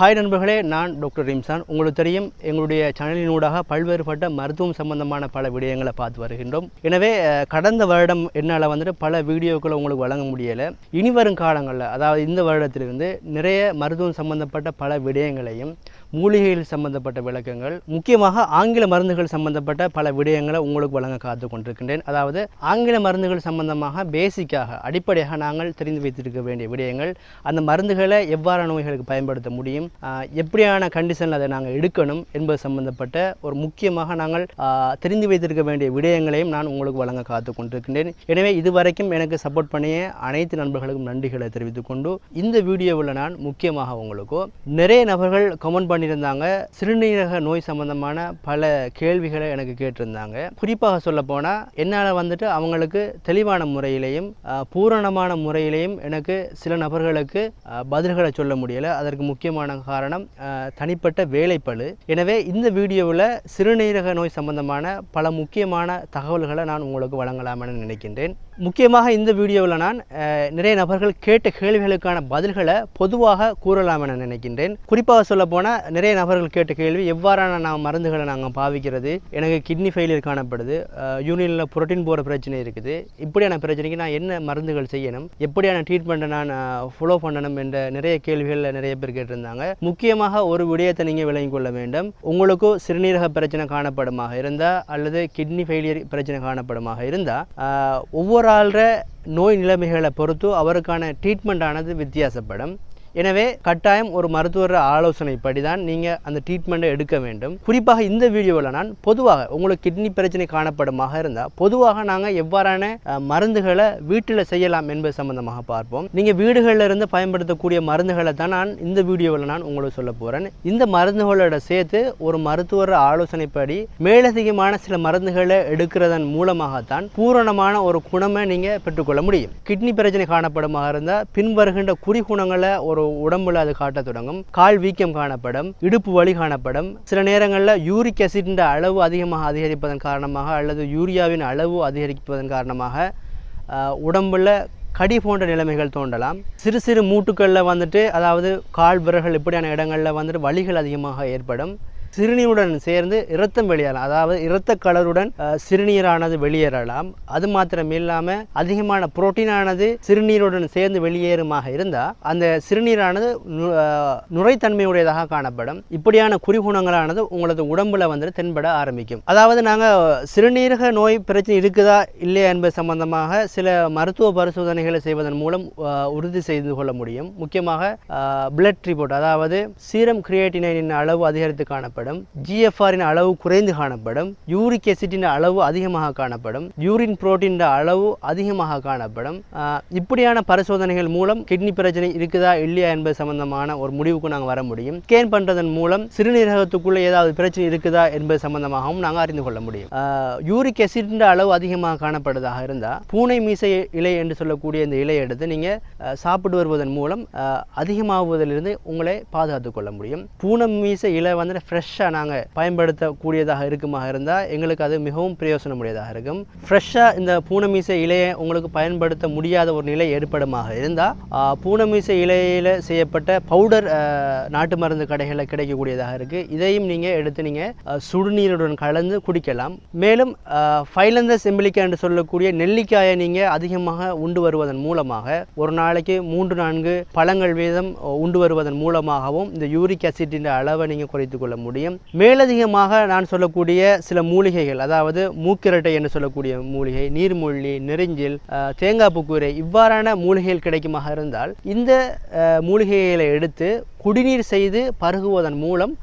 Hi நண்பர்களே நான் doctor Rimzan உங்களுக்கு தெரியும் எங்களுடைய சேனலினூடாக பல்வேறுபட்ட மருத்துவம் சம்பந்தமான பல விடயங்களை பார்த்து வருகின்றோம். எனவே கடந்த வருடம் என்னால் வந்துட்டு பல வீடியோக்களை உங்களுக்கு வழங்க முடியலை. இனி வரும் காலங்களில் அதாவது இந்த வருடத்திலிருந்து நிறைய மருத்துவம் சம்பந்தப்பட்ட பல விடயங்களையும் மூலிகைகள் சம்பந்தப்பட்ட விளக்கங்கள் முக்கியமாக ஆங்கில மருந்துகள் சம்பந்தப்பட்ட பல விடயங்களை உங்களுக்கு வழங்க காத்து கொண்டிருக்கின்றேன். அதாவது ஆங்கில மருந்துகள் சம்பந்தமாக பேசிக்காக அடிப்படையாக நாங்கள் தெரிந்து வைத்திருக்க வேண்டிய விடயங்கள் அந்த மருந்துகளை எவ்வாறு நோய்களுக்கு பயன்படுத்த முடியும் எப்படியான கண்டிஷனில் அதை நாங்கள் எடுக்கணும் என்பது சம்பந்தப்பட்ட ஒரு முக்கியமாக நாங்கள் தெரிந்து வைத்திருக்க வேண்டிய விடயங்களையும் நான் உங்களுக்கு வழங்க காத்து கொண்டிருக்கின்றேன். எனவே இதுவரைக்கும் எனக்கு சப்போர்ட் பண்ணிய அனைத்து நண்பர்களுக்கும் நன்றிகளை தெரிவித்துக் கொண்டு இந்த வீடியோவில் நான் முக்கியமாக உங்களுக்கு நிறைய நபர்கள் கமெண்ட் பண்ணியிருந்தாங்க. சிறுநீரக நோய் சம்பந்தமான பல கேள்விகளை எனக்கு கேட்டிருந்தாங்க. குறிப்பாக சொல்ல போனால் என்னால் வந்துட்டு அவங்களுக்கு தெளிவான முறையிலையும் பூரணமான முறையிலையும் எனக்கு சில நபர்களுக்கு பதில்களை சொல்ல முடியலை. அதற்கு முக்கியமான காரணம் தனிப்பட்ட வேலைப்பளு. எனவே இந்த வீடியோவில் சிறுநீரக நோய் சம்பந்தமான பல முக்கியமான தகவல்களை நான் உங்களுக்கு வழங்கலாமென நினைக்கின்றேன். முக்கியமாக இந்த வீடியோவில் நான் நிறைய நபர்கள் கேட்ட கேள்விகளுக்கான பதில்களை பொதுவாக கூறலாம் என நினைக்கின்றேன். குறிப்பாக சொல்ல போனால் நிறைய நபர்கள் கேட்ட கேள்வி எவ்வாறான நான் மருந்துகளை நாங்கள் பாவிக்கிறது? எனக்கு கிட்னி ஃபெயிலியர் காணப்படுது. யூனியனில் புரோட்டீன் போகிற பிரச்சனை இருக்குது. இப்படியான பிரச்சனைக்கு நான் என்ன மருந்துகள் செய்யணும்? எப்படியான ட்ரீட்மெண்ட்டை நான் ஃபாலோ பண்ணணும் என்ற நிறைய கேள்விகளில் நிறைய பேர் கேட்டிருந்தாங்க. முக்கியமாக ஒரு விடயத்தை நீங்கள் விளங்கிக் கொள்ள வேண்டும். உங்களுக்கும் சிறுநீரக பிரச்சனை காணப்படுமாக இருந்தால் அல்லது கிட்னி ஃபெயிலியர் பிரச்சனை காணப்படுமாக இருந்தால் ஒவ்வொரு ஆள்ற நோய் நிலைமைகளை பொறுத்து அவருக்கான ட்ரீட்மெண்ட் ஆனது வித்தியாசப்படும். எனவே கட்டாயம் ஒரு மருத்துவர் ஆலோசனைப்படி தான் நீங்கள் அந்த ட்ரீட்மெண்ட்டை எடுக்க வேண்டும். குறிப்பாக இந்த வீடியோவில் நான் பொதுவாக உங்களுக்கு கிட்னி பிரச்சனை காணப்படுமாக இருந்தால் பொதுவாக நாங்கள் எவ்வாறான மருந்துகளை வீட்டில் செய்யலாம் என்பது சம்பந்தமாக பார்ப்போம். நீங்கள் வீடுகளில் இருந்து பயன்படுத்தக்கூடிய மருந்துகளை தான் நான் இந்த வீடியோவில் நான் உங்களுக்கு சொல்ல போகிறேன் இந்த மருந்துகளோட சேர்த்து ஒரு மருத்துவர் ஆலோசனைப்படி மேலதிகமான சில மருந்துகளை எடுக்கிறதன் மூலமாகத்தான் பூரணமான ஒரு குணமை நீங்கள் பெற்றுக்கொள்ள முடியும். கிட்னி பிரச்சனை காணப்படுமாக இருந்தால் பின்வருகின்ற குறிகுணங்களை ஒரு உடம்புல அது காட்டத் தொடங்கும். கால் வீக்கம் காணப்படும் இடுப்பு வலி காணப்படும். சில நேரங்களில் யூரிக் அசிடின் அளவு அதிகமாக அதிகரிப்பதன் காரணமாக அல்லது யூரியாவின் அளவு அதிகரிப்பதன் காரணமாக உடம்புல கடி போன்ற நிலைமைகள் தோன்றலாம். சிறு சிறு மூட்டுக்களில் வந்துட்டு அதாவது கால் விரல்கள் இப்படியான இடங்களில் வந்துட்டு வலிகள் அதிகமாக ஏற்படும். சிறுநீருடன் சேர்ந்து இரத்தம் வெளியேறலாம். அதாவது இரத்த கலருடன் சிறுநீரானது வெளியேறலாம். அது மாத்திரம் இல்லாமல் அதிகமான புரோட்டீனானது சிறுநீருடன் சேர்ந்து வெளியேறுமாக இருந்தால் அந்த சிறுநீரானது நுரைத்தன்மையுடையதாக காணப்படும். இப்படியான குறிகுணங்களானது உங்களது உடம்புல வந்து தென்பட ஆரம்பிக்கும். அதாவது நாங்கள் சிறுநீரக நோய் பிரச்சனை இருக்குதா இல்லையா என்பது சம்பந்தமாக சில மருத்துவ பரிசோதனைகளை செய்வதன் மூலம் உறுதி செய்து கொள்ள முடியும். முக்கியமாக பிளட் ரிப்போர்ட் அதாவது சீரம் கிரியேட்டினின் அளவு அதிகரித்து காணப்படும். ஜிஎஃப்ஆரின் அளவு குறைந்து காணப்படும். யூரிக் அசிட்டின் அளவு அதிகமாக காணப்படும். யூரின் புரோட்டீன் அளவு அதிகமாக காணப்படும். இப்படியான பரிசோதனைகள் மூலம் கிட்னி பிரச்சனை இருக்குதா இல்லையா என்பது சம்பந்தமான ஒரு முடிவுக்கு நாங்கள் வர முடியும். ஸ்கேன் பண்ணுறதன் மூலம் சிறுநீரகத்துக்குள்ளே ஏதாவது பிரச்சனை இருக்குதா என்பது சம்பந்தமாகவும் நாங்கள் அறிந்து கொள்ள முடியும். யூரிக் அசிட்டின் அளவு அதிகமாக காணப்படுவதாக இருந்தால் பூனை மீசை இலை என்று சொல்லக்கூடிய இந்த இலையை எடுத்து நீங்கள் சாப்பிட்டு வருவதன் மூலம் அதிகமாகுவதிலிருந்து உங்களை பாதுகாத்துக் கொள்ள முடியும். பூனை மீசை இலை வந்து ஃப்ரெஷ்ஷாக நாங்கள் பயன்படுத்தக்கூடியதாக இருக்குமாக இருந்தால் எங்களுக்கு அது மிகவும் பிரயோசனமுடையதாக இருக்கும். ஃப்ரெஷ்ஷாக இந்த பூனை மீசை இலையை உங்களுக்கு பயன்படுத்த முடியாத ஒரு நிலை ஏற்படுமாக இருந்தால் பூனமீசை இலையில் செய்யப்பட்ட பவுடர் நாட்டு மருந்து கடைகளில் கிடைக்கக்கூடியதாக இருக்குது இதையும் நீங்கள் எடுத்து நீங்கள் சுடுநீருடன் கலந்து குடிக்கலாம். மேலும் ஃபைலந்த செம்பிலிக்கா என்று சொல்லக்கூடிய நெல்லிக்காயை நீங்கள் அதிகமாக உண்டு வருவதன் மூலமாக ஒரு நாளைக்கு மூன்று நான்கு பழங்கள் வீதம் உண்டு வருவதன் மூலமாகவும் இந்த யூரிக் அசிட்டின் அளவை நீங்கள் குறைத்து கொள்ள முடியும். மேலதிகமாக நான் சொல்லக்கூடிய சில மூலிகைகள் அதாவது மூக்கிரட்டை என்று சொல்லக்கூடிய மூலிகை நீர்மூழ்கி நெருஞ்சில் தேங்காய் பூக்கூரை இவ்வாறான மூலிகைகள் கிடைக்குமாக இருந்தால் இந்த மூலிகைகளை எடுத்து குடிநீர் செய்து பருகுவதன் மூலம்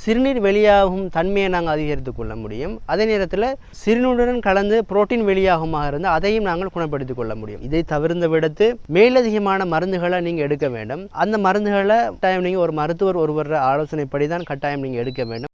சிறுநீர் வெளியாகும் தன்மையை நாங்கள் அதிகரித்து கொள்ள முடியும். அதே நேரத்தில் சிறுநீருடன் கலந்து புரோட்டீன் வெளியாகுமாக இருந்தால் அதையும் நாங்கள் குணப்படுத்திக் கொள்ள முடியும். இதை தவிர்ந்த விடுத்து மேலதிகமான மருந்துகளை நீங்கள் எடுக்க வேண்டும். அந்த மருந்துகளை கட்டாயம் நீங்கள் ஒரு மருத்துவர் ஒருவர் ஆலோசனைப்படி தான் கட்டாயம் நீங்கள் எடுக்க வேண்டும்.